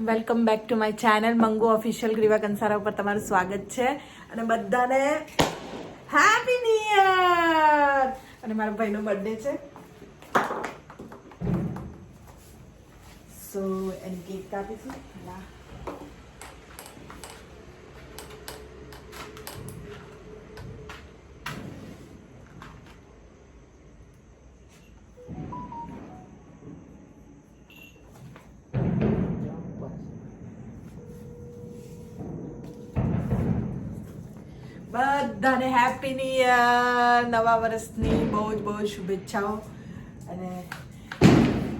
Welcome back to my channel mango official Griva Kansara ઉપર તમારું સ્વાગત છે. અને બધાને હેપી ન્યુ યર અને મારા ભાઈનો બર્થડે છે. સો એની કેક કાપીશું બધાને હેપી ન્યુ નવા વર્ષની બહુ જ બહુ શુભેચ્છાઓ. અને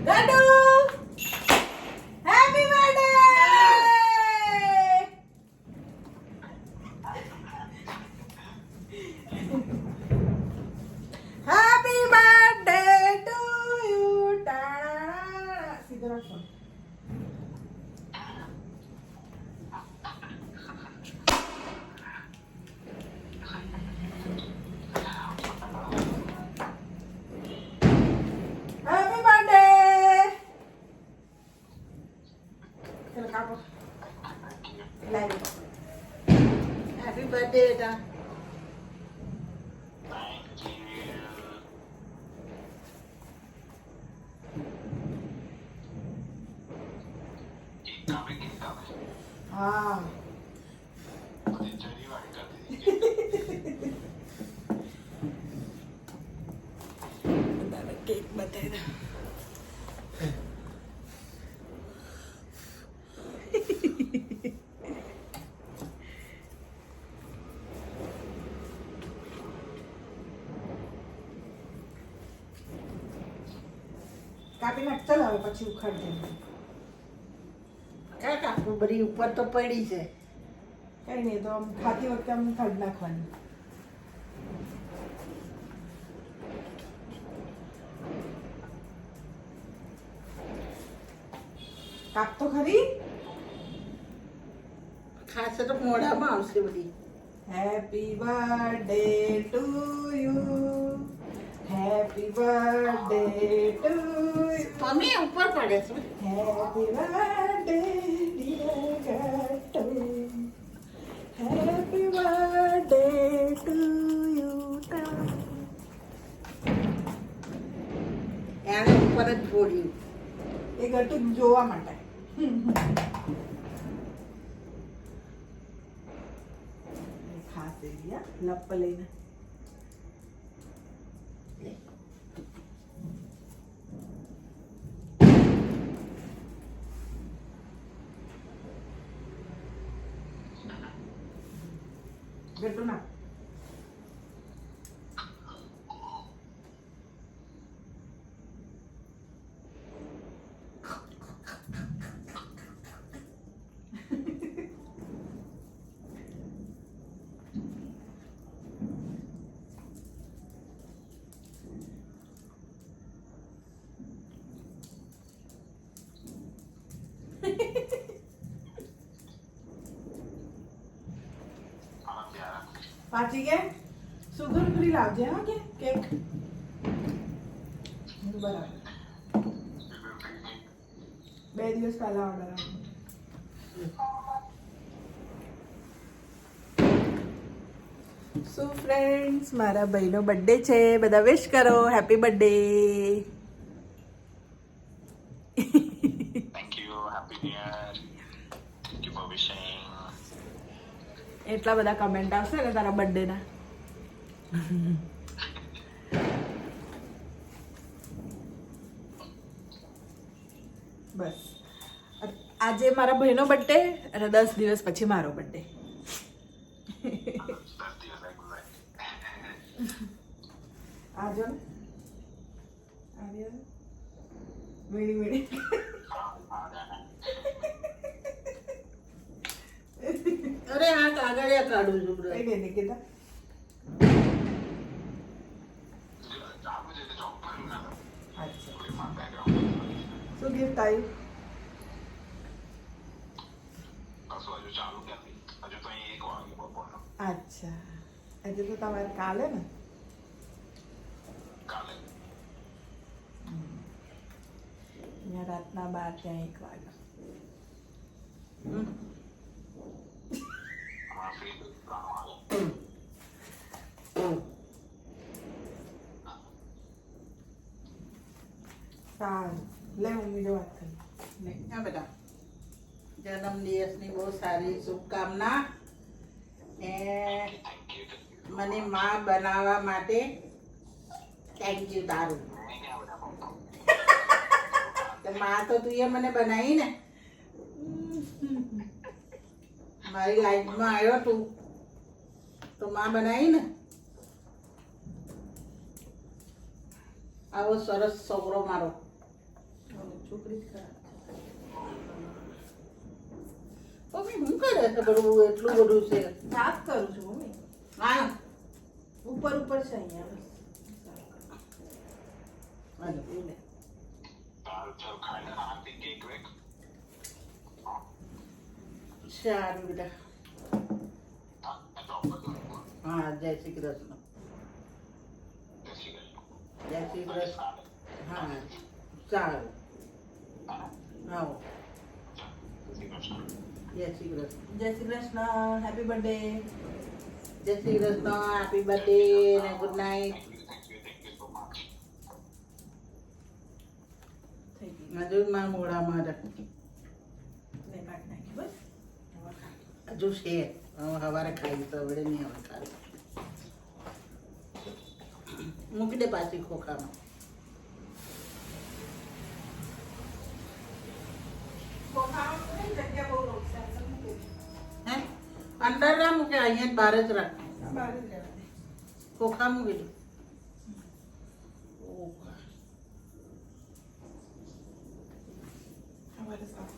દાદુ! Happy birthday happy birthday to you સીધો રાખો હેપી બર્થડે ચલો કાપો લાવી હેપી બર્થડે બેટા હા બધાને કેક બતાવી દો કાપી નાખ ચાલ હવે પછી ઉખાડ દે કાપવું બધી ઉપર તો પડી છે. કઈ નહીં તો આમ ખાતી વખતે આમ કાઢી નાખવાની. કાપ તો ખરી? ખાશે તો મોઢામાં આવશે બધી. Happy birthday to you happy birthday to mummy ઉપર પડે છે happy birthday dear Gattu happy birthday to you એને ઉપર જ ફોડ્યું એ ગટ્ટુ જોવા માટે ખાસ એવી લપ 对不啦。પાછી કે સુગર ફ્રી લાવજે, હા, કે કેક? બરાબર. બે દિવસ પહેલા ઓર્ડર સો ફ્રેન્ડ્સ મારા ભાઈનો બર્થડે છે. બધા વિશ કરો. હેપી બર્થડે એટલા બધા કમેન્ટ આવશે ને તારા બર્થડે ના. બસ. આજે મારા ભાઈનો બર્થડે અને દસ દિવસ પછી મારો બર્થડે. આજો ને. આવ્યો ને. મીડી મીડી અરે આ કાગળિયા કાઢું છું કઈ ગઈ નિકિતા ચાલુ છે તો job કર્યું શું ગિફ્ટ ક્યાંથી? હજુ તો અહીં એક વાગે બપોરનો. અચ્છા. આજે તો તમારે કાલે ને? કાલે. અહીંયા રાતના બાર ત્યાં એક જન્મદિવસની બહુ સારી શુભકામના ને મને મા બનાવવા માટે થેન્ક યુ તારું તો માં તો તું એ મને બનાવી ને મારી લાઈફમાં આવ્યો તું. તો માં બનાવી ને? આવો સરસ છોકરો મારો. છોકરી જ મમ્મી હું કરે છે બધું? એટલું બધું છે. સાફ કરું છું મમ્મી. હા. ઉપર ઉપર છે અહીંયા બસ. હાલો. એટલે. તારું ચાલ ખાઈને આરતી કેક વેક સારું બેટા હા જય શ્રી કૃષ્ણ જય શ્રી કૃષ્ણ હા સારું આવો જય શ્રી કૃષ્ણ જય Shri Krishna happy birthday Jai Shri Krishna happy birthday ને ગુડ નાઇટ હજુ મારા મોડામાં મેં કાઢી નાખી બસ હજુ છે હવે સવારે ખાઈ તો હવે નહીં હવે ખાઈ મૂકી દે પાછી ખોખામાં. અંદર ના મૂકે અહીંયા બહાર જ રાખ. ખોખા મૂકી દો. સાફ કરી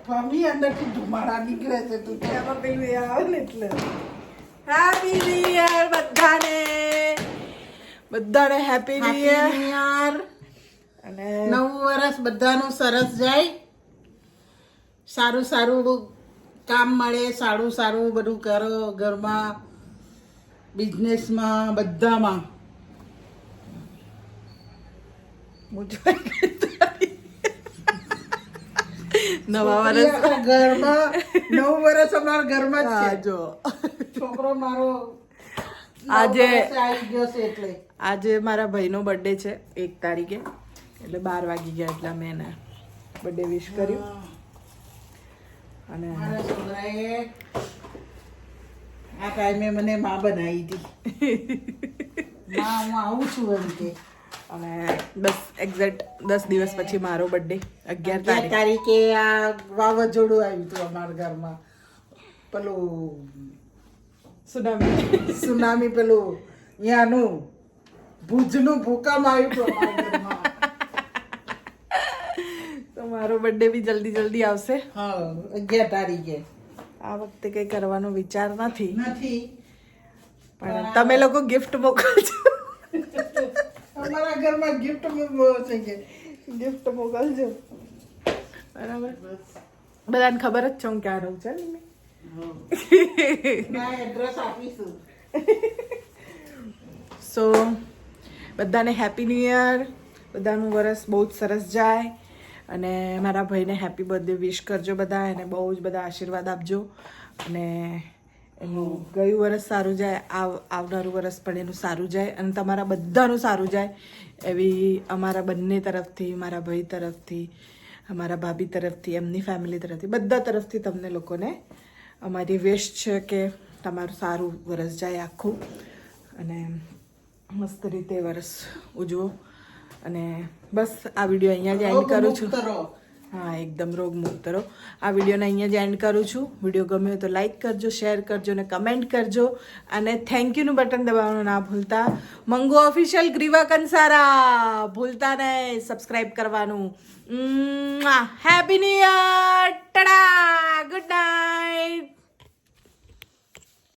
મમ્મી અંદરથી ધુમાડા નીકળે છે તું ત્યાં પેલું આવે ને એટલે. હેપી ન્યુ યર બધાને. બધાને હેપી ન્યુ યર અને નવું વર્ષ બધાનું સરસ જાય. સારું સારું કામ મળે સારું સારું બધું કરો ઘરમાં બિઝનેસમાં બધામાં. કરી. નવા વર્ષ ઘરમાં નવું વર્ષ અમારા ઘરમાં જ છે. જો છોકરો મારો આજે- એટલે. આજે મારા ભાઈનો બર્થડે છે એક તારીખે. એટલે બાર વાગી ગયા એટલે મેં એને બર્થડે વિશ કર્યું. અને આ ટાઈમે મને માં બનાવી હતી. માં હું આવું છું એમ કે. અને બસ એક્ઝેક્ટ દસ દિવસ પછી મારો બર્થડે અગિયાર તારીખે. આ વાવાઝોડું આવ્યું હતું અમારા ઘરમાં. પેલું સુનામી. સુનામી પેલું ત્યાંનું ભુજનું ભૂકંપ આવ્યું તો મારો બર્થડે બી જલ્દી જલ્દી આવશે. હા અગિયાર તારીખે. આ વખતે કંઈ કરવાનો વિચાર નથી. નથી. પણ તમે લોકો ગિફ્ટ મોકલજો. અમારા ઘરમાં ગિફ્ટ છે કે? ગિફ્ટ મોકલજો. બરાબર? બધાને ખબર જ છે હું ક્યાં રહું છું ને એડ્રેસ આપીશું. સો બધાને હેપી ન્યૂ યર બધાનું વરસ બહુ જ સરસ જાય. અને મારા ભાઈને હેપી બર્થડે વિશ કરજો બધા એને બહુ જ બધા આશીર્વાદ આપજો. અને એનું ગયું વરસ સારું જાય આવ આવનારું વરસ પણ એનું સારું જાય અને તમારા બધાનું સારું જાય એવી અમારા બંને તરફથી મારા ભાઈ તરફથી અમારા ભાભી તરફથી એમની ફેમિલી તરફથી બધા તરફથી તમને લોકોને અમારી વેશ છે કે તમારું સારું વરસ જાય આખું. અને મસ્ત રીતે વરસ ઉજવો. અને બસ આ વીડિયો અહીંયા જ એન્ડ કરું છું. હા એકદમ રોગ મુક્ત રહો આ વિડીયોને અહીંયા જ એન્ડ કરું છું વીડિયો ગમ્યો તો લાઈક કરજો શેર કરજો અને કમેન્ટ કરજો અને થેન્ક યુનું બટન દબાવવાનું ના ભૂલતા મંગુ ઓફિશિયલ ગ્રીવા કંસારા ભૂલતા નહીં સબસ્ક્રાઈબ કરવાનું હેપી ન્યુ યર ટડા